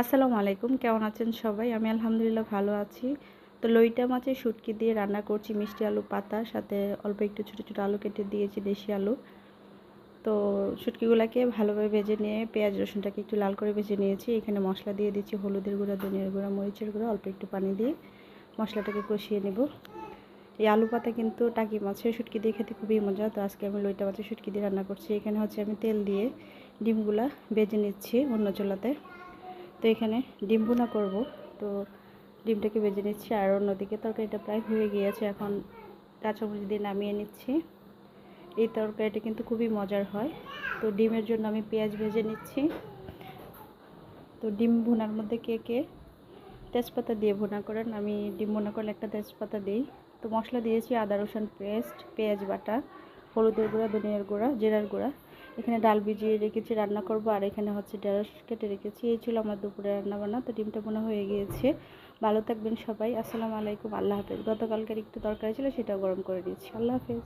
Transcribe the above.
আসসালামু আলাইকুম, কেমন আছেন সবাই? আমি আলহামদুলিল্লাহ ভালো আছি। তো লইটা মাছের শুটকি দিয়ে রান্না করছি মিষ্টি আলু পাতা, সাথে অল্প একটু ছোটো ছোটো আলু কেটে দিয়েছি দেশি আলু। তো শুটকিগুলোকে ভালোভাবে ভেজে নিয়ে পেঁয়াজ রসুনটাকে একটু লাল করে ভেজে নিয়েছি। এখানে মশলা দিয়ে দিচ্ছি হলুদের গুঁড়া, ধনিয়ার গুঁড়া, মরিচের গুঁড়া, অল্প একটু পানি দিয়ে মশলাটাকে কষিয়ে নেব। এই আলু পাতা কিন্তু টাকি মাছের শুটকি দিয়ে খেতে খুবই মজা। তো আজকে আমি লইটা মাছের শুটকি দিয়ে রান্না করছি। এখানে হচ্ছে আমি তেল দিয়ে ডিমগুলা ভেজে নিচ্ছি অন্য চুলাতে। তো এখানে ডিম ভুনা করব। তো ডিমটাকে ভেজে নিচ্ছি। আর অন্যদিকে তরকারিটা প্রায় হয়ে গিয়েছে। এখন কাঁচামরিচ দিয়ে নামিয়ে নিচ্ছি। এই তরকারিটা কিন্তু খুবই মজার হয়। তো ডিমের জন্য আমি পেঁয়াজ ভেজে নিচ্ছি। তো ডিম ভুনার মধ্যে কে কে তেজপাতা দিয়ে ভুনা করেন, আমি ডিম ভুনা করলে একটা তেজপাতা দিই। তো মশলা দিয়েছি আদা রসুন পেস্ট, পেঁয়াজ বাটা, হলুদের গুঁড়া, ধনিয়ার গুঁড়া, জিরার গুঁড়া। এখানে ডাল ভিজিয়ে রেখেছি, রান্না করব। আর এখানে হচ্ছে ঢেঁড়স কেটে রেখেছি। এই ছিল আমার দুপুরে রান্নাবান্না। তো ডিমটা মনে হয়ে গিয়েছে। ভালো থাকবেন সবাই। আসসালামু আলাইকুম। আল্লাহ হাফেজ। গতকালকের একটু দরকার ছিল, সেটাও গরম করে দিয়েছি। আল্লাহ হাফেজ।